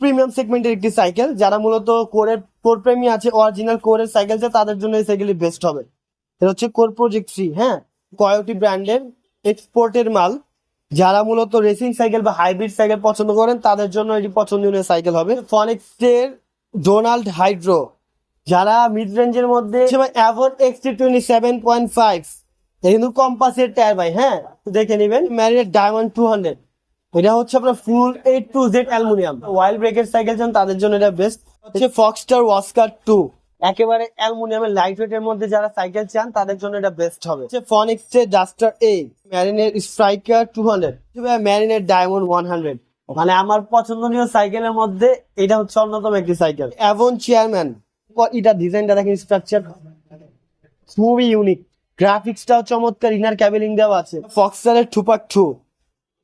Premium সেগমেন্টের একটি cycle যারা মূলত কোরের কোর প্রেমী আছে অরিজিনাল কোরের সাইকেল আছে তাদের জন্য এই সাইকেলই বেস্ট হবে। এটা হচ্ছে কোর প্রজেক্ট থ্রি হ্যাঁ? কয়োটি ব্র্যান্ডের এক্সপোর্টের মাল, যারা মূলত রেসিং সাইকেল বা হাইব্রিড সাইকেল পছন্দ করেন, তাদের জন্য এটি পছন্দনীয় সাইকেল হবে। ফনেক্সের ডোনাল্ড হাইড্রো যারা মিড রেঞ্জের মধ্যে Avon XT twenty seven point five কিন্তু কম্পাসের টায়ার ভাই হ্যাঁ? দেখে নেবেন ম্যারিনেট ডায়মন্ড টু হান্ড্রেড এটা হচ্ছে আপনার full eight to Z aluminium. Wild ব্রেকের সাইকেল চান তাদের জন্য এটা বেস্ট হচ্ছে ফক্সটার ওয়াস্কার টু একেবারে অ্যালুমিনিয়ামের লাইট ওয়েটের মধ্যে যারা সাইকেল চান, তাদের জন্য এটা বেস্ট হবে। হচ্ছে ফনিক্সের ডাস্টার এ ম্যারিনের স্ট্রাইকার টু হান্ড্রেড ম্যারিনের ডায়মন্ড ওয়ান হান্ড্রেড মানে আমার পছন্দনীয় সাইকেলের মধ্যে এটা হচ্ছে অন্যতম একটি সাইকেল অ্যাভন চেয়ারম্যান এটা ডিজাইনটা দেখেন স্ট্রাকচার খুবই ইউনিক গ্রাফিক্সটাও চমৎকার ইনার ক্যাবেলিং দেওয়া আছে। ফক্সারের টুপাক টু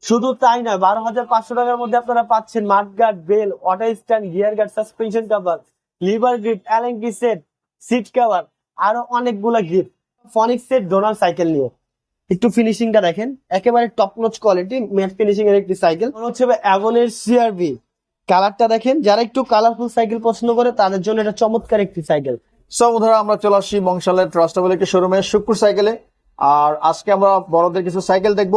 শুধু তাই নয়, বারো হাজার পাঁচশো টাকার মধ্যে আপনারা পাচ্ছেন mudguard bell water stand gear guard suspension cover lever grip allen key set seat cover আরও অনেকগুলো gift Phoenix set Donald cycle নিয়ে। একটু ফিনিশিংটা দেখেন। একেবারে top notch quality matte finishing এর একটি সাইকেল হচ্ছে অ্যাভনের সিআরবি কালারটা দেখেন, যারা একটু কালারফুল সাইকেল পছন্দ করে, তাদের জন্য এটা চমৎকার একটি সাইকেল সো বন্ধুরা, আমরা চলে আসছি বংশালের ট্রাস্টেবলিকে শোরুমে, শুক্র সাইকেলে আর আজকে আমরা বড়দের কিছু সাইকেল দেখব।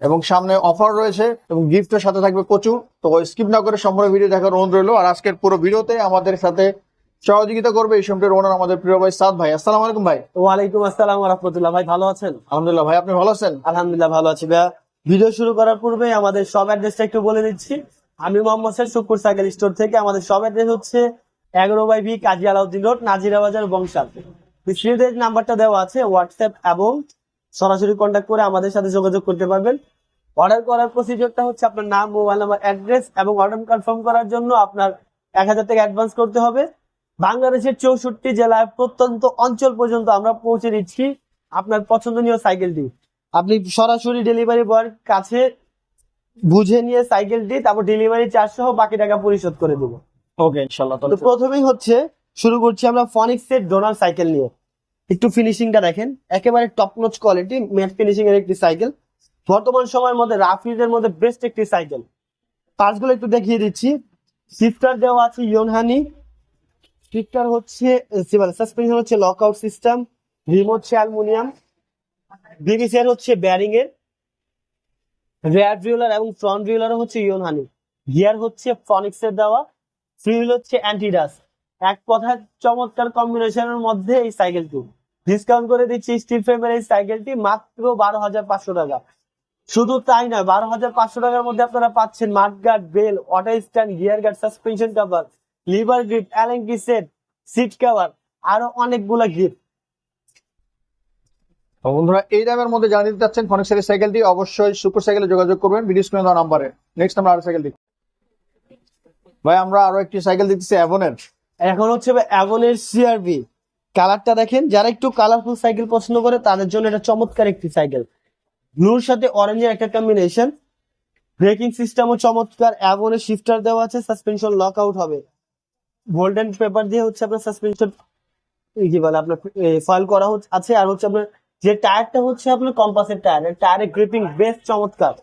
এবং সামনে অফার রয়েছে এবং গিফটের সাথে থাকবে প্রচুর তো স্কিপ না করে সম্পূর্ণ ভিডিও দেখার অনুরোধ রইল। আর আজকের পুরো ভিডিওতে আমাদের সাথে সহযোগিতা করবে এই সময়ের ওনার আমাদের প্রিয় ভাই সাদ ভাই। আসসালাম আলাইকুম ভাই। ওয়ালাইকুম আসসালাম রহমতুল্লাহ। ভাই ভালো আছেন? আলহামদুলিল্লাহ ভাই আপনি ভালো আছেন? আলহামদুলিল্লাহ ভালো আছি। ভাইয়া ভিডিও শুরু করার পূর্বে আমাদের সব অ্যাড্রেসটা একটু বলে দিচ্ছি। আমি Mohammad sir Shukur cycle store থেকে। আমাদের সব অ্যাড্রেস হচ্ছে এগারো by B Kazi Alauddin road Nazira Bazar Bangshal নাম্বারটা দেওয়া আছে হোয়াটসঅ্যাপ এবং সরাসরি কন্ট্যাক্ট করে আমাদের সাথে যোগাযোগ করতে পারবেন। অর্ডার করার প্রসিডিওরটা হচ্ছে আপনার নাম মোবাইল নাম্বার অ্যাড্রেস এবং অর্ডার কনফার্ম করার জন্য আপনার এক হাজার টাকা অ্যাডভান্স করতে হবে। বাংলাদেশের চৌষট্টি জেলায় প্রত্যন্ত অঞ্চল পর্যন্ত আমরা পৌঁছে দিচ্ছি আপনার পছন্দনীয় সাইকেলটি। আপনি সরাসরি ডেলিভারি বয়ের কাছে বুঝে নিয়ে সাইকেলটি তারপর ডেলিভারি চার্জ সহ বাকি টাকা পরিশোধ করে দেবো। ওকে ইনশাল্লাহ তো প্রথমেই হচ্ছে শুরু করছি আমরা ফনিক্সের ডোনার সাইকেল নিয়ে। একটু ফিনিশিংটা দেখেন। একেবারে top notch quality matte finishing এর একটি সাইকেল বর্তমান সময়ের মধ্যে রাফিজের মধ্যে বেস্ট একটি সাইকেল পার্টসগুলো একটু দেখিয়ে দিচ্ছি। শিফটার দেওয়া আছে ইয়নহানি শিফটার হচ্ছে সাসপেনশন হচ্ছে লকআউট সিস্টেম রিম হচ্ছে অ্যালুমিনিয়াম বিবিসের হচ্ছে ব্যারিং এর। রেয়ার ভিউলার এবং ফ্রন্ট ভিউলার হচ্ছে ইয়নহানি গিয়ার হচ্ছে ফনিক্স এর দেওয়া। ফিউল হচ্ছে অ্যান্টিডাস এক কথায় চমৎকার কম্বিনেশনের মধ্যে এই সাইকেলটি ডিসকাউন্ট করে দিচ্ছি স্টিল ফ্রেমের এই সাইকেলটি মাত্র বারো হাজার পাঁচশো টাকা। শুধু তাই নয় বারো হাজার পাঁচশো টাকার মধ্যে আপনারা পাচ্ছেন mudguard bell auto stand gear guard suspension cover lever grip allen key set seat cover আরও অনেকগুলো গিফট বন্ধুরা এই দামের মধ্যে জানিয়ে দিতে চাচ্ছেন ফনিক্সের এই সাইকেলটি অবশ্যই সুপার সাইকেলে যোগাযোগ করবেন ভিডিও স্ক্রিনে দেওয়া নাম্বারে। নেক্সট আমরা আরও সাইকেল দেখি। ভাই আমরা আরও একটি সাইকেল দেখতেছি অ্যাভনের এখন হচ্ছে অ্যাভনের সিআরবি কালারটা দেখেন, যারা একটু কালারফুল সাইকেল পছন্দ করে, তাদের জন্য এটা চমৎকার একটি সাইকেল ব্লুর সাথে অরেঞ্জের একটা কম্বিনেশন ব্রেকিং সিস্টেমও চমৎকার অ্যাভনের শিফটার দেওয়া আছে সাসপেনশন লক আউট হবে। গোল্ডেন পেপার দিয়ে হচ্ছে আপনার সাসপেনশন কি বলে আপনার ফয়েল করা হচ্ছে, আছে, আর হচ্ছে আপনার যে টায়ারটা হচ্ছে আপনার কম্পাসের টায়ার টায়ারের গ্রিপিং বেশ চমৎকার।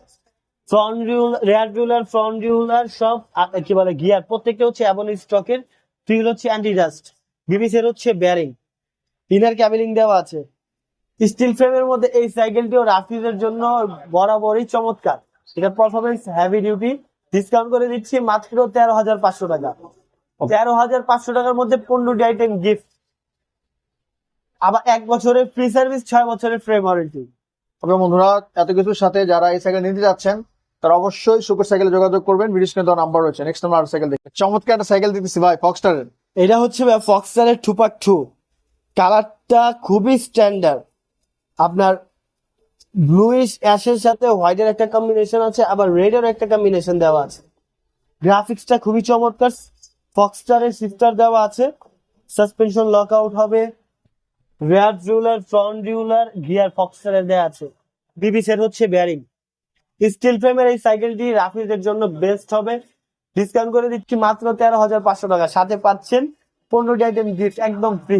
Front derailleur rear derailleur front derailleur সব কি বলে গিয়ার প্রত্যেকটা হচ্ছে অ্যাভন স্টকের ফিল হচ্ছে অ্যান্টি ডাস্ট বিবিসের হচ্ছে ব্যারিং ইনার ক্যাবেলিং দেওয়া আছে। স্টিল ফ্রেমের মধ্যে এই সাইকেলটিও রাফিজের জন্য বরাবরই চমৎকার। এটা পারফরমেন্স হেভি ডিউটি ডিসকাউন্ট করে দিচ্ছি মাত্র তেরো হাজার পাঁচশো টাকা। তেরো হাজার পাঁচশো টাকার মধ্যে পনেরোটি আইটেম গিফট আবার এক বছরের ফ্রি সার্ভিস ছয় বছরের ফ্রেম ওয়ারেন্টি তবে বন্ধুরা, এত কিছুর সাথে যারা এই সাইকেল নিতে যাচ্ছেন, তারা অবশ্যই সুপার সাইকেলে যোগাযোগ করবেন। স্ক্রিনে দেওয়া নাম্বার রয়েছে। নেক্সট আরও সাইকেল দেখি চমৎকার একটা সাইকেল দিতেছি ভাই ফক্সটারের এটা হচ্ছে ফক্সারের টুপাক টু কালারটা খুবই স্ট্যান্ডার্ড আপনার ব্লুইশ অ্যাশের সাথে হোয়াইটের একটা কম্বিনেশন আছে, আবার রেডের একটা কম্বিনেশন দেওয়া আছে। গ্রাফিক্সটা খুবই চমৎকার। ফক্সটারের সিস্টার দেওয়া আছে। সাসপেনশন লক আউট হবে rear derailleur front derailleur gear ফক্সটারের দেওয়া আছে। বিবি বিবিসের হচ্ছে ব্যারিং স্টিল ফ্রেমের এই সাইকেলটি রাফিজের জন্য বেস্ট হবে। ডিসকাউন্ট করে দিচ্ছি মাত্র তেরো হাজার পাঁচশো টাকা। সাথে পাচ্ছেন পনেরোটি আইটেম গিফট একদম ফ্রি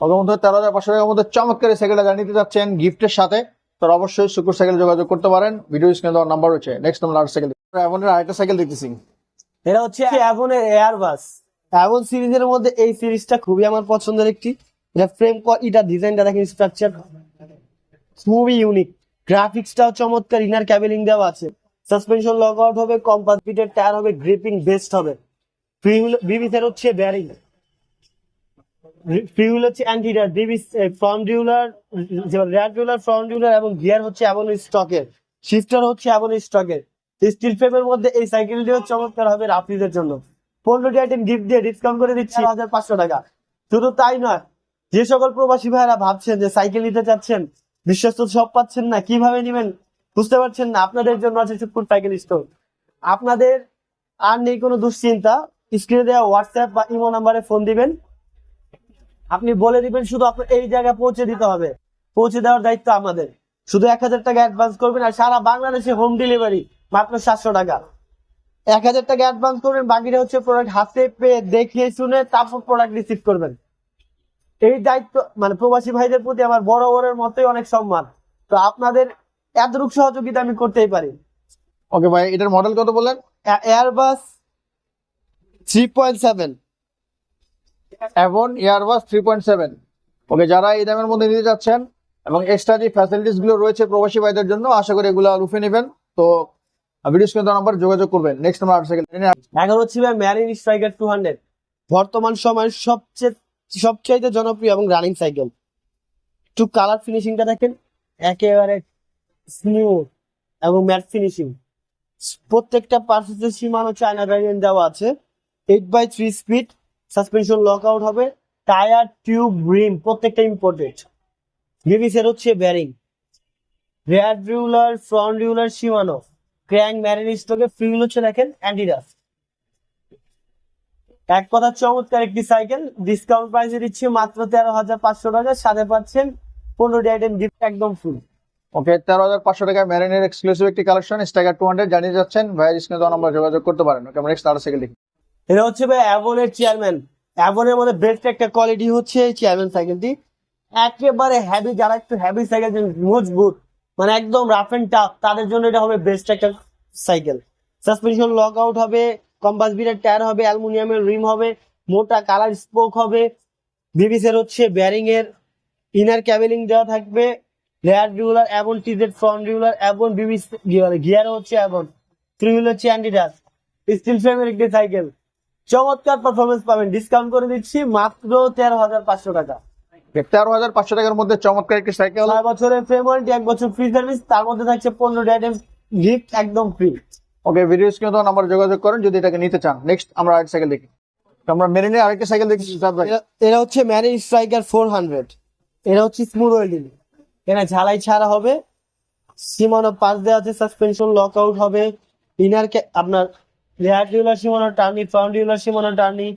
বন্ধুরা তেরো হাজার পাঁচশো টাকার মধ্যে চমৎকার সাইকেলটা জানিয়ে দিতে যাচ্ছেন গিফটের সাথে। তারা অবশ্যই সুপার সাইকেল যোগাযোগ করতে পারেন। ভিডিও স্ক্রিনে দেওয়ার নাম্বার রয়েছে। নেক্সট আমরা আরও সাইকেল অ্যাভনের আরেকটা সাইকেল দেখতেছি। এটা হচ্ছে অ্যাভনের এয়ারবাস অ্যাভন সিরিজের মধ্যে এই সিরিজটা খুবই আমার পছন্দের একটি। এটা ফ্রেম এটা ডিজাইনটা দেখেন স্ট্রাকচার খুবই ইউনিক গ্রাফিক্সটাও চমৎকার। ইনার ক্যাবেলিং দেওয়া আছে। সাসপেনশন লক আউট হবে কম্পাস বিটের টায়ার হবে গ্রিপিং বেস্ট হবে। বিবিসের হচ্ছে ব্যারিং ফিউল হচ্ছে anti-dust ডিবিস front derailleur rear derailleur front derailleur এবং গিয়ার হচ্ছে এমন স্টকের শিফটার হচ্ছে এমন স্টকের স্টিল ফ্রেমের মধ্যে এই সাইকেলটিও চমৎকার হবে রাফিজের জন্য। পনেরোটি আইটেম গিফট দিয়ে ডিসকাউন্ট করে দিচ্ছি হাজার পাঁচশো টাকা। শুধু তাই নয় যে সকল প্রবাসী ভাইরা ভাবছেন যে সাইকেল নিতে চাচ্ছেন বিশ্বস্ত সব পাচ্ছেন না কীভাবে নেবেন? বুঝতে পারছেন না? আপনাদের জন্য আছে সুপুর সাইকেল স্টোর আপনাদের আর নেই কোনো দুশ্চিন্তা। স্ক্রিনে দেওয়া হোয়াটসঅ্যাপ বা ইমো নাম্বারে ফোন দিবেন। আপনি বলে দিবেন শুধু আপনার এই জায়গায় পৌঁছে দিতে হবে। পৌঁছে দেওয়ার দায়িত্ব আমাদের। শুধু এক হাজার টাকা অ্যাডভান্স করবেন আর সারা বাংলাদেশে হোম ডেলিভারি মাত্র সাতশো টাকা। এক হাজার টাকা অ্যাডভান্স করবেন, বাকিটা হচ্ছে প্রোডাক্ট হাতে পেয়ে দেখে শুনে তারপর প্রোডাক্ট রিসিভ করবেন। এই দায়িত্ব মানে প্রবাসী ভাইদের প্রতি আমার বড় বড়ের মতোই অনেক সম্মান। তো আপনাদের এতটুকু সহযোগিতা আমি করতেই পারি। ওকে ভাই এটার মডেল কত বললেন? Airbus three point seven Avon Airbus three point seven okay যারা এই দামের মধ্যে নিতে যাচ্ছেন এবং এক্সট্রা যে ফ্যাসিলিটিসগুলো রয়েছে প্রবাসী ভাইদের জন্য আশা করি এগুলো রুফে নেবেন। তো ভিডিও স্ক্রিন নাম্বার যোগাযোগ করবেন। নেক্সট আট সেকেন্ড এখন হচ্ছে ভাই ম্যারিন স্ট্রাইকার টু হান্ড্রেড বর্তমান সময়ের সবচেয়ে সবচাইতে জনপ্রিয় এবং রানিং সাইকেল একটু কালার ফিনিশিংটা দেখেন। একেবারে স্মুথ এবং ম্যাট ফিনিশিং প্রত্যেকটা পার্সেসের সীমানো চায়না ভ্যারিয়েন্ট দেওয়া আছে। Eight by three speed suspension lock out হবে টায়ার টিউব রিম প্রত্যেকটা ইম্পোর্টেড বিবিসের হচ্ছে bearing rear derailleur front derailleur Shimano. Crank marine স্টকে ফিউল হচ্ছে দেখেন অ্যান্টিডাস এক কথা চমৎকার একটি সাইকেল ডিসকাউন্ট প্রাইসে দিচ্ছি মাত্র তেরো হাজার পাঁচশো টাকা, সাথে পাচ্ছেন পনেরোটি আইটেম গিফট একদম ফুল ওকে তেরো হাজার পাঁচশো টাকা ম্যারিনের এক্সক্লুসিভ একটি কালেকশন স্টাইগার টু হান্ড্রেড জানিয়ে যাচ্ছেন ভাইয়ের স্ক্রিনে দেওয়া নাম্বার যোগাযোগ করতে পারেন। ওকে আমরা নেক্সট সেকেন্ড দেখি। এটা হচ্ছে ভাই অ্যাভনের চেয়ারম্যান অ্যাভনের মধ্যে বেস্ট একটা কোয়ালিটি হচ্ছে এই চেয়ারম্যান সাইকেলটি একেবারে হ্যাভি যারা একটু হ্যাভি সাইকেল মজবুত মানে একদম রাফ এন্ড টাফ তাদের জন্য এটা হবে বেস্ট একটা সাইকেল সাসপেনশন লক আউট হবে কম্পাস বিটের টায়ার হবে অ্যালুমিনিয়ামের রিম হবে, মোটা কালার স্পোক হবে। বিবিসের হচ্ছে ব্যারিং এর ইনার ক্যাবেলিং দেওয়া থাকবে। রেয়ার রিউলার এবং টিজেড ফ্রন্ট রিউলার এবং বিবিস গিয়ার হচ্ছে এবং থ্রি হুইল হচ্ছে অ্যান্টিডাস স্টিল ফ্রেমের একটি সাইকেল। চমৎকার পারফরমেন্স পাবেন। ডিসকাউন্ট করে দিচ্ছি মাত্র তেরো হাজার পাঁচশো টাকা। তেরো হাজার পাঁচশো টাকার মধ্যে চমৎকার একটি সাইকেল। ছয় বছরের ফ্রেম ওয়ারেন্টি এক বছর ফ্রি সার্ভিস তার মধ্যে থাকছে পনেরোটি আইটেম গিফট একদম ফ্রি ওকে ভিডিও স্ক্রিনে দেওয়া নাম্বার যোগাযোগ করেন যদি এটাকে নিতে চান। নেক্সট আমরা আরেক সাইকেল দেখি। তো আমরা মেরিনের আরেকটা সাইকেল দেখছি এটা হচ্ছে ম্যারিন স্ট্রাইকার ফোর হান্ড্রেড এটা হচ্ছে স্মুথ ওয়েল্ডিং এটা ঝালাই ছাড়া হবে। সীমানো পাশ দেওয়া আছে সাসপেনশন লক আউট হবে। ইনার আপনার rear derailleur Shimano Tourney front derailleur Shimano Tourney.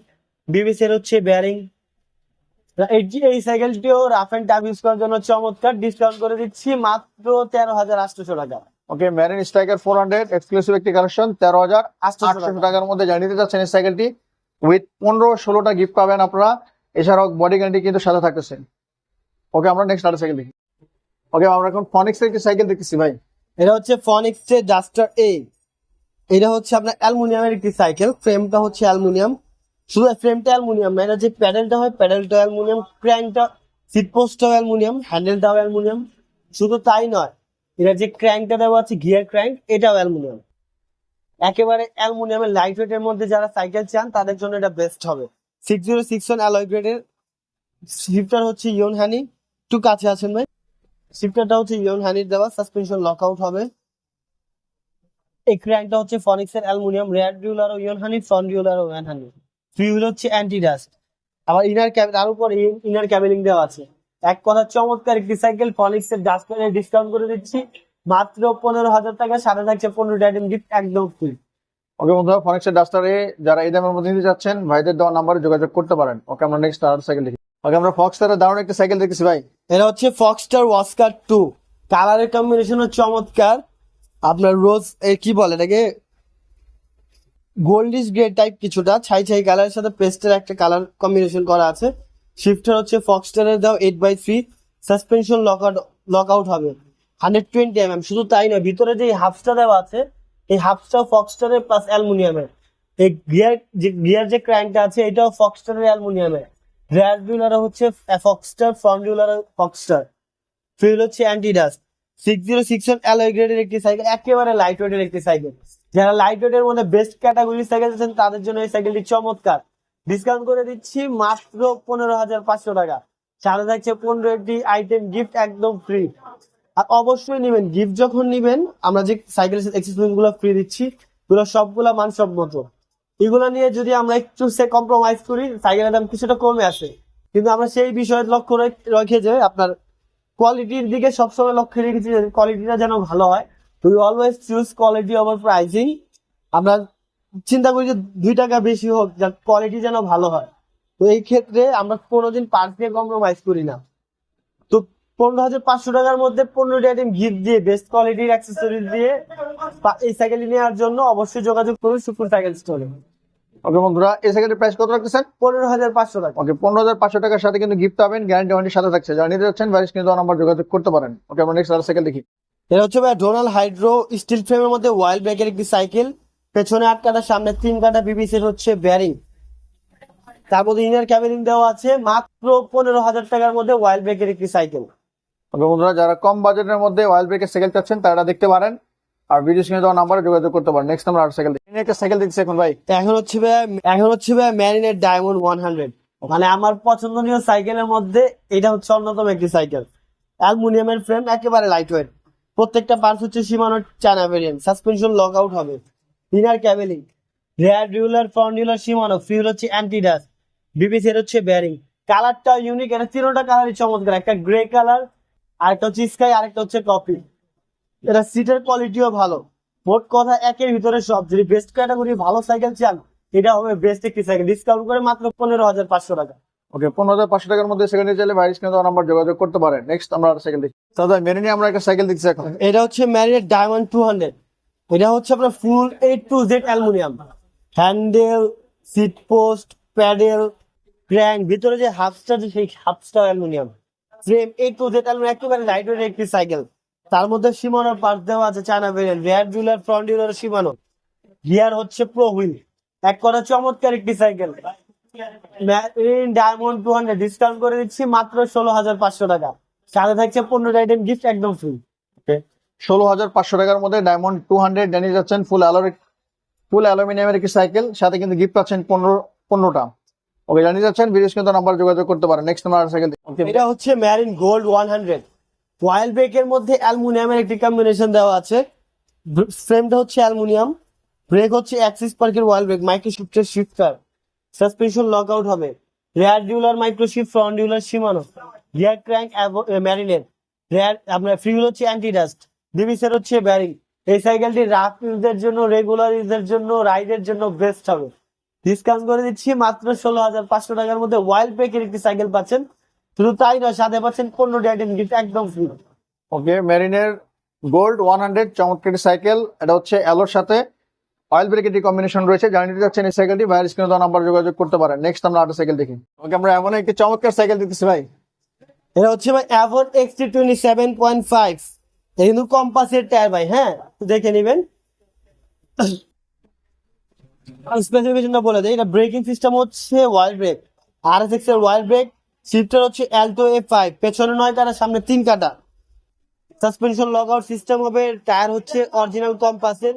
বিবিসির হচ্ছে ব্যারিং এই সাইকেলটিও রাফ এন্ড টাফ ইউজ করার জন্য চমৎকার ডিসকাউন্ট করে দিচ্ছি মাত্র তেরো হাজার আটশোশো টাকা। Okay Marine striker four hundred exclusive একটি কালেকশন তেরো হাজার আটশোশো আটশো টাকার মধ্যে জানিয়ে দিতে চাচ্ছেন এই সাইকেলটি উইথ পনেরো ষোলোটা গিফট পাবেন আপনারা। এছাড়াও বডি গ্যারান্টি কিন্তু সাথে থাকতেছেন ওকে আমরা নেক্সট আরেক সাইকেল দেখি। ওকে আমরা এখন ফনিক্স একটি সাইকেল দেখতেছি, ভাই। এটা হচ্ছে ফনিক্স এর ডাস্টার এ এটা হচ্ছে আপনার অ্যালুমিনিয়ামের একটি সাইকেল ফ্রেমটা হচ্ছে অ্যালুমিনিয়াম। শুধু ফ্রেমটা অ্যালুমিনিয়াম না, এটা যে প্যাডেলটা হয় প্যাডেলটা অ্যালুমিনিয়াম ক্র্যাঙ্কটা সিট পোস্টটাও অ্যালুমিনিয়াম হ্যান্ডেলটাও অ্যালুমিনিয়াম। শুধু তাই নয়, এটা যে ক্র্যাঙ্কটা দেওয়া আছে গিয়ার ক্র্যাঙ্ক এটাও অ্যালুমিনিয়াম। একেবারে অ্যালুমিনিয়ামের লাইট ওয়েটের মধ্যে যারা সাইকেল চান, তাদের জন্য এটা বেস্ট হবে। Six zero six one alloy গ্রেডের শিফটার হচ্ছে ইয়ন হানি একটু কাছে আছেন ভাই? শিফটারটা হচ্ছে ইয়ন হানির দেওয়া সাসপেনশন লক আউট হবে। এই ক্র্যাঙ্কটা হচ্ছে ফনিক্স এর অ্যালুমিনিয়াম রেয়ার ডিউলার ও ইয়ন হানি ফ্রন্ট ডিউলার ও ইয়ান হানি ফিউল হচ্ছে অ্যান্টি ডাস্ট আবার ইনার ক্যাবিন তার উপর ইনার ক্যাবিলিং দেওয়া আছে। এক কথা চমৎকার, একটি সাইকেল ফনিক্স এর ডাস্টবিনে ডিসকাউন্ট করে দিচ্ছি। মাত্র পনেরো হাজার টাকা সাথে থাকছে পনেরো আইটেম গিফট একদম ফ্রি ওকে বন্ধুরা ফনিক্সের ডাস্টারে যারা এই দামের মধ্যে নিতে যাচ্ছেন ভাইদের দেওয়া নাম্বারে যোগাযোগ করতে পারেন। ওকে আমরা নেক্সট আরেক সাইকেল ওকে আমরা ফক্সটারের দারুণ একটা সাইকেল দেখতেছি, ভাই। এটা হচ্ছে ফক্সটার ওয়াস্কার টু কালারের কম্বিনেশন চমৎকার। আপনার রোজ এ কি বলে এটাকে? গোল্ডিশ গ্রে টাইপ কিছুটা, ছাই ছাই কালারের সাথে পেস্টের একটা কালার কম্বিনেশন করা আছে। শিফটার হচ্ছে ফক্সটারের দাও eight by three suspension lock out lock out হবে। হান্ড্রেড টোয়েন্টি এম শুধু তাই নয়, ভিতরে যে হাফসটা দেওয়া আছে, এই হাফসটা ফক্সটারের প্লাস অ্যালুমিনিয়ামের এই গিয়ার যে গিয়ার যে ক্র্যাঙ্কটা আছে, এটাও ফক্সটারের অ্যালুমিনিয়ামের রেয়ার হুইলার হচ্ছে ফক্সটার ফ্রন্ট হুইলার ফক্সটার ফিল হচ্ছে anti-dust six zero six one alloy গ্রেডের একটি সাইকেল একেবারে লাইট ওয়েটের একটি সাইকেল যারা লাইট ওয়েটের মধ্যে বেস্ট ক্যাটাগরি সাইকেল আছেন তাদের জন্য এই সাইকেলটি চমৎকার। ডিসকাউন্ট করে দিচ্ছি মাত্র পনেরো হাজার পাঁচশো টাকা। সাথে থাকছে পনেরো একটি আইটেম গিফট একদম ফ্রি আর অবশ্যই নেবেন গিফট যখন নেবেন, আমরা যে সাইকেলের এক্সেসরিজগুলো ফ্রি দিচ্ছি, এগুলো সবগুলা মানসম্মত। এগুলো নিয়ে যদি আমরা একটু সে কম্প্রোমাইজ করি, সাইকেলের দাম কিছুটা কমে আসে। কিন্তু আমরা সেই বিষয়ে লক্ষ্য রেখ- যে আপনার কোয়ালিটির দিকে সবসময় লক্ষ্য রেখেছি কোয়ালিটিটা যেন ভালো হয়। We always choose quality over pricing আমরা চিন্তা করি যে দুই টাকা বেশি হোক, যার কোয়ালিটি যেন ভালো হয়। তো এই ক্ষেত্রে আমরা কোনোদিন পার্স দিয়ে কম্প্রোমাইজ করি না। তো পনেরো হাজার পাঁচশো টাকার মধ্যে পনেরোটি আইটেম গিফট দিয়ে বেস্ট কোয়ালিটির অ্যাক্সেসরিজ দিয়ে এই সাইকেলটি নেওয়ার জন্য অবশ্যই যোগাযোগ করুন সুপুর সাইকেল স্টোরে ওকে বন্ধুরা এই সাইকেলের প্রাইস কত রাখতেছেন? পনেরো হাজার পাঁচশো টাকা। ওকে পনেরো হাজার পাঁচশো টাকার সাথে কিন্তু গিফট পাবেন গ্যারান্টি ওয়ারেন্টির সাথে থাকছে। যারা নিতে যাচ্ছেন ভাইরাস কিন্তু নাম্বার যোগাযোগ করতে পারেন। ওকে আমরা নেক্সট আর সাইকেল দেখি। এটা হচ্ছে ভাই ডোনাল হাইড্রো স্টিল ফ্রেমের মধ্যে ওয়াইল্ড ব্রেকের একটি সাইকেল পেছনে আট কাটা সামনে তিন কাটা বিবিসির হচ্ছে ব্যারিং তার মধ্যে ইনার ক্যাবিনিং দেওয়া আছে মাত্র পনেরো হাজার টাকার মধ্যে ওয়াইল্ড ব্রেকের একটি সাইকেল বন্ধুরা যারা কম বাজেটের মধ্যে অয়েল ব্রেকের সাইকেল চাচ্ছেন তারা দেখতে পারেন। আর ভিডিও স্ক্রিনে দেওয়া নাম্বারে যোগাযোগ করতে পারেন। নেক্সট আমরা আর সাইকেল একটা সাইকেল দেখছি এখন ভাই। এখন হচ্ছে ভাই, এখন হচ্ছে ভাই ডায়মন্ড ওয়ান হান্ড্রেড মানে আমার পছন্দনীয় সাইকেলের মধ্যে এটা হচ্ছে অন্যতম একটি সাইকেল অ্যালুমিনিয়ামের ফ্রেম একেবারে লাইট ওয়েট প্রত্যেকটা পার্টস হচ্ছে Shimano China variant suspension lock out হবে। Inner cabling rear derailleur front derailleur Shimano. Fuel হচ্ছে অ্যান্টিডাস বিবিসি হচ্ছে ব্যারিং কালারটা ইউনিক এটা তিনটা কালারই চমৎকার। একটা গ্রে কালার আরেকটা হচ্ছে স্কাই আরেকটা হচ্ছে কফি এটা সিটের কোয়ালিটিও ভালো। মোট কথা একের ভিতরে সব। যদি বেস্ট ক্যাটাগরি ভালো সাইকেল চান এটা হবে বেস্ট একটি সাইকেল ডিসকাউন্ট করে মাত্র পনেরো হাজার পাঁচশো টাকা। ওকে পনেরো হাজার পাঁচশো টাকার মধ্যে সেকেন্ড চাইলে ভাইরাস দেওয়া নাম্বার যোগাযোগ করতে পারে নেক্সট আমরা আর সাইকেল দেখি। দাদা মেনে নিয়ে আমরা একটা সাইকেল দেখছি এখন। এটা হচ্ছে ম্যারিনেট ডায়মন্ড টু হান্ড্রেড এটা হচ্ছে আপনার full A to Z aluminium handle seat post pedal crank ভিতরে যে হাফস্টার সেই হাফস্টার aluminium frame A to Z aluminium একেবারে লাইট ওয়েট একটি সাইকেল তার মধ্যে সীমানোর পার্ট দেওয়া আছে China variant rear derailleur front derailleur Shimano. Gear হচ্ছে প্রো হুইল এক কথা চমৎকার একটি cycle diamond two hundred discount করে দিচ্ছি মাত্র ষোলো হাজার পাঁচশো টাকা। সাথে থাকছে পনেরো আইটেম গিফট একদম ফ্রি ওকে ষোলো হাজার পাঁচশো টাকার মধ্যে ডায়মন্ড টু হান্ড্রেড জানিয়ে যাচ্ছেন ফুল অ্যালোরিক ফুল অ্যালুমিনিয়ামের একটি সাইকেল সাথে কিন্তু গিফট পাচ্ছেন পনেরো পনেরোটা। ওকে জানিয়ে যাচ্ছেন ভিডিও স্ক্রিনে নাম্বার যোগাযোগ করতে পারেন। নেক্সট আর সাইকেল এটা হচ্ছে Marin gold one hundred wild ব্রেকের মধ্যে অ্যালুমিনিয়ামের একটি কম্বিনেশন দেওয়া আছে। ফ্রেমটা হচ্ছে অ্যালুমিনিয়াম। ব্রেক হচ্ছে অ্যাক্সিস পার্কের ওয়াইল্ড ব্রেক মাইক্রো শিফটের শিফটার সাসপেনশন লক আউট হবে rear derailleur micro shift front derailleur Shimano gear crank marinate rear আপনার ফিউল হচ্ছে অ্যান্টিডাস্ট ডিভিসের হচ্ছে ব্যারিং এই সাইকেলটি রাফ ইউজের জন্য রেগুলার ইউজের জন্য রাইডের জন্য বেস্ট হবে। ডিসকাউন্ট করে দিচ্ছি মাত্র ষোলো হাজার পাঁচশো টাকার মধ্যে ওয়াইল্ড ব্রেকের একটি সাইকেল পাচ্ছেন। শুধু তাই নয় সাথে পাচ্ছেন পনেরোটি আইটেম গিফট একদম ফ্রি ওকে মেরিনের গোল্ড ওয়ান হান্ড্রেড চমৎকার সাইকেল এটা হচ্ছে অ্যালোর সাথে। অয়েল ব্রেকের কম্বিনেশন রয়েছে জানিয়ে দিতে যাচ্ছেন এই সাইকেলটি ভাইয়ের স্ক্রিনে দেওয়া নাম্বার যোগাযোগ করতে পারেন। নেক্সট আমরা আরেকটা সাইকেল দেখি। ওকে আমরা এমন একটি চমৎকার সাইকেল দিতেছি ভাই। এটা হচ্ছে ভাই Avon XT twenty seven point five এটা কিন্তু কম্পাসের টায়ার ভাই হ্যাঁ? দেখে নেবেন। স্পেসিফিকেশনটা বলে দেয় এটা ব্রেকিং সিস্টেম হচ্ছে ওয়াইল্ড ব্রেক আর এস এক্সের ওয়াইল্ড ব্রেক শিফটার হচ্ছে অ্যালটো এ ফাইভ পেছনে নয় কাটা সামনে তিন কাটা। সাসপেনশন লগ আউট সিস্টেম হবে টায়ার হচ্ছে অরিজিনাল কম্পাসের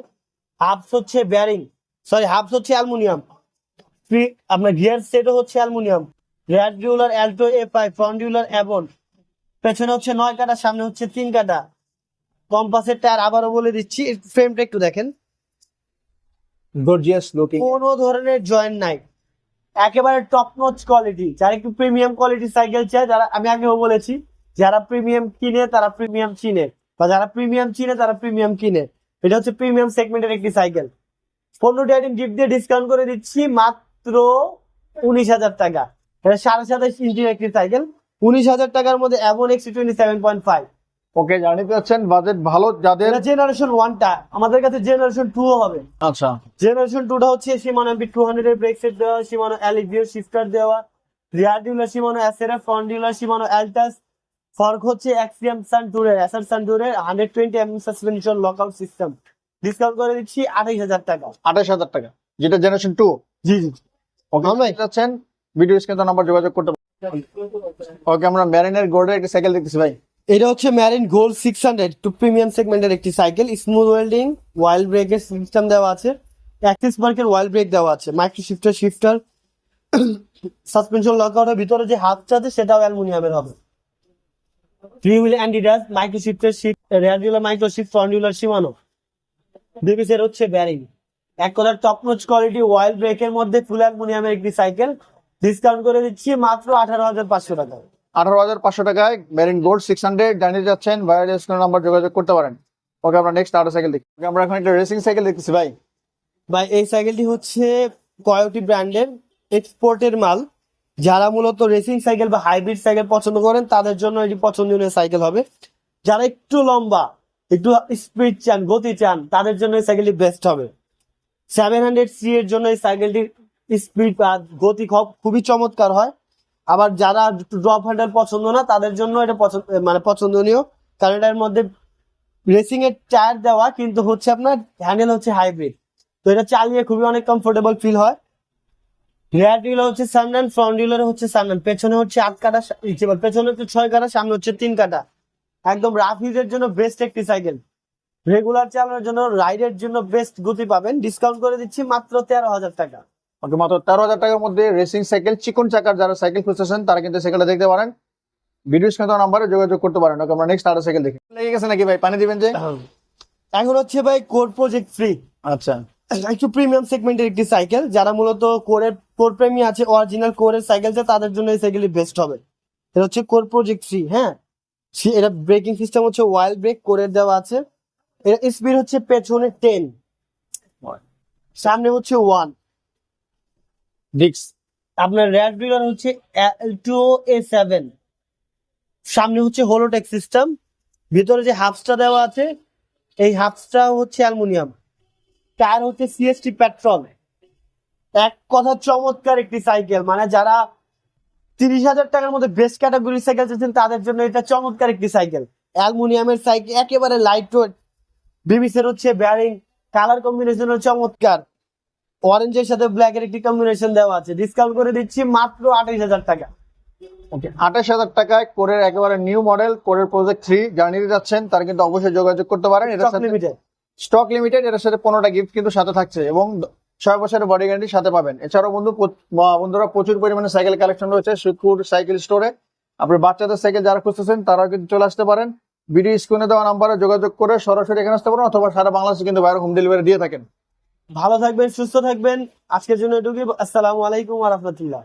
হাফস হচ্ছে ব্যারিং সরি হাফস হচ্ছে অ্যালুমিনিয়াম আপনার গিয়ার সেটও হচ্ছে aluminium rear derailleur Alto A five front derailleur Avon পেছনে হচ্ছে নয় কাটা সামনে হচ্ছে তিন কাটা। কম্পাসের টায়ার আবারও বলে দিচ্ছি ফ্রেমটা একটু দেখেন। গর্জিয়াস লুকিং কোনো ধরনের জয়েন্ট নাই। একেবারে টপ নচ কোয়ালিটি যারা একটু প্রিমিয়াম কোয়ালিটি সাইকেল চায়, যারা আমি আগেও বলেছি, যারা প্রিমিয়াম কিনে, তারা প্রিমিয়াম চিনে, বা যারা প্রিমিয়াম চিনে, তারা প্রিমিয়াম কিনে। এটা হচ্ছে প্রিমিয়াম সেগমেন্টের একটি সাইকেল পনেরোটি আইটেম গিফট দিয়ে ডিসকাউন্ট করে দিচ্ছি, মাত্র উনিশ হাজার টাকা। এটা সাড়ে সাতাশ ইঞ্চির একটি সাইকেল উনিশ হাজার টাকার মধ্যে Avon XT twenty seven point five okay জানিয়ে দিতে যাচ্ছেন বাজেট ভালো যাদের জেনারেশন ওয়ানটা আমাদের কাছে জেনারেশন টু হবে। আচ্ছা। জেনারেশন টুটা হচ্ছে সীমানো এমপি টু হান্ড্রেড এর ব্রেক সেট দেওয়া সীমানো এলিভিও শিফটার দেওয়া রিয়ার ডিউলার সীমানো অ্যাসেরা ফ্রন্ট ডিউলার সীমানো অ্যালটাস ফর্ক হচ্ছে সান টুরের অ্যাসার সান টুরের hundred twenty M suspension lock out system discount করে দিচ্ছি আঠাইশ হাজার টাকা। আঠাশ হাজার টাকা যেটা জেনারেশন টু জি জি। ওকে ভাই। যাচ্ছেন ভিডিও স্ক্রিনে নাম্বার যোগাযোগ করতে ওকে আমরা ম্যারিনের গোল্ডের একটা সাইকেল দেখতেছি ভাই। এটা হচ্ছে Marin gold six hundred two premium সেগমেন্টের একটি সাইকেল স্মুথ ওয়েল্ডিং ওয়াইল্ড ব্রেকের সিস্টেম দেওয়া আছে অ্যাক্সিস মার্কের ওয়াইল্ড ব্রেক দেওয়া আছে micro shifter shifter suspension lock আউটের ভিতরে যে হাতটা আছে সেটাও অ্যালুমিনিয়ামের হবে। Freewheel antidust micro shifter shift rear derailleur micro shift front derailleur Shimano. ডিভিসের হচ্ছে ব্যারিং এক কথার টপ নোচ কোয়ালিটি ওয়াইল্ড ব্রেকের মধ্যে ফুল অ্যালুমিনিয়ামের একটি সাইকেল ডিসকাউন্ট করে দিচ্ছি মাত্র আঠারো হাজার পাঁচশো টাকা। আঠারো হাজার পাঁচশো টাকায় মেরিন গোল্ড সিক্স হান্ড্রেড জানিয়ে যাচ্ছেন ভাইয়ের স্ক্রিন নাম্বার যোগাযোগ করতে পারেন। ওকে, আমরা নেক্সট আরও সাইকেল দেখি। আমরা এখন একটা রেসিং সাইকেল দেখতেছি, ভাই। ভাই, এই সাইকেলটি হচ্ছে কয়োটি ব্র্যান্ডের এক্সপোর্টের মাল। যারা মূলত রেসিং সাইকেল বা হাইব্রিড সাইকেল পছন্দ করেন, তাদের জন্য এটি পছন্দনীয় সাইকেল হবে। যারা একটু লম্বা, একটু স্পিড চান, গতি চান, তাদের জন্য এই সাইকেলটি বেস্ট হবে। সেভেন হান্ড্রেড সি এর জন্য এই সাইকেলটির স্পিড আর গতি খুব খুবই চমৎকার হয়। আবার যারা ড্রপ হ্যান্ডেল পছন্দ না, তাদের জন্য এটা পছন্দ মানে পছন্দনীয়। কারণ এটার মধ্যে রেসিং এর টায়ার দেওয়া কিন্তু হচ্ছে আপনার হ্যান্ডেল হচ্ছে হাইব্রিড তো এটা চালিয়ে খুবই অনেক কমফোর্টেবল ফিল হয়। রেয়ার ডিলার হচ্ছে সানডান ফ্রন্ট ডিলার হচ্ছে সানডান পেছনে হচ্ছে আট কাটা পেছনে হচ্ছে ছয় কাটা, সামনে হচ্ছে তিন কাটা। একদম রাফ ইউজের জন্য বেস্ট একটি সাইকেল রেগুলার চালানোর জন্য রাইডের জন্য বেস্ট গতি পাবেন। ডিসকাউন্ট করে দিচ্ছি মাত্র তেরো হাজার টাকা। ওকে মাত্র তেরো হাজার টাকার মধ্যে রেসিং সাইকেল চিকন চাকার যারা সাইকেল খুঁজতেছেন তারা কিন্তু সাইকেলটা দেখতে পারেন। ভিডিও স্ক্রিনে নাম্বারে যোগাযোগ করতে পারেন। ওকে আমরা নেক্সট আরও সাইকেল দেখি। লেগে গেছে নাকি ভাই? পানি দিবেন যে? এখন হচ্ছে ভাই কোর প্রজেক্ট ফ্রি আচ্ছা। একটু প্রিমিয়াম সেগমেন্টের একটি সাইকেল যারা মূলত কোরের কোর প্রেমী আছে অরিজিনাল কোরের সাইকেল আছে তাদের জন্য এই সাইকেলটি বেস্ট হবে। এটা হচ্ছে কোর প্রজেক্ট থ্রি হ্যাঁ? এটা ব্রেকিং সিস্টেম হচ্ছে ওয়াইল্ড ব্রেক কোরের দেওয়া আছে। এটা স্পিড হচ্ছে পেছনে টেন সামনে হচ্ছে ওয়ান ডিক্স আপনার র্যাড ডিলার হচ্ছে টু এ সেভেন সামনে হচ্ছে হোলোটেক সিস্টেম ভিতরে যে হাফসটা দেওয়া আছে, এই হাফসটা হচ্ছে অ্যালুমিনিয়াম। টায়ার হচ্ছে সিএসটি পেট্রোল এক কথা চমৎকার একটি সাইকেল মানে যারা তিরিশ হাজার টাকার মধ্যে বেস্ট ক্যাটাগরি সাইকেল চাচ্ছেন, তাদের জন্য এটা চমৎকার একটি সাইকেল অ্যালুমিনিয়ামের সাইকেল একেবারে লাইট ওয়েট বিবিসের হচ্ছে ব্যারিং কালার কম্বিনেশন চমৎকার। অরেঞ্জের সাথে ব্ল্যাক এর একটি কম্বিনেশন দেওয়া আছে। ডিসকাউন্ট করে দিচ্ছি মাত্র আঠাইশ হাজার টাকা। ওকে আঠাশ হাজার টাকায় কোরের একেবারে নিউ মডেল কোরের প্রজেক্ট থ্রি যারা নিতে যাচ্ছেন তারা কিন্তু অবশ্যই যোগাযোগ করতে পারেন। লিমিটেড স্টক লিমিটেড এটার সাথে পনেরোটা গিফট কিন্তু সাথে থাকছে এবং ছয় বছরের বডি গ্যারান্টি সাথে পাবেন। এছাড়াও বন্ধু বন্ধুরা প্রচুর পরিমাণে সাইকেল কালেকশন রয়েছে সুকুর সাইকেল স্টোরে আপনার বাচ্চাদের সাইকেল যারা খুঁজতেছেন তারাও কিন্তু চলে আসতে পারেন। ভিডিও স্ক্রিনে দেওয়া নাম্বারে যোগাযোগ করে সরাসরি এখানে আসতে পারেন অথবা সারা বাংলাদেশে কিন্তু বাইরে হোম ডেলিভারি দিয়ে থাকেন। ভালো থাকবেন সুস্থ থাকবেন। আজকের জন্য এটুকুই। আসসালামু আলাইকুম আহমতুল্লাহ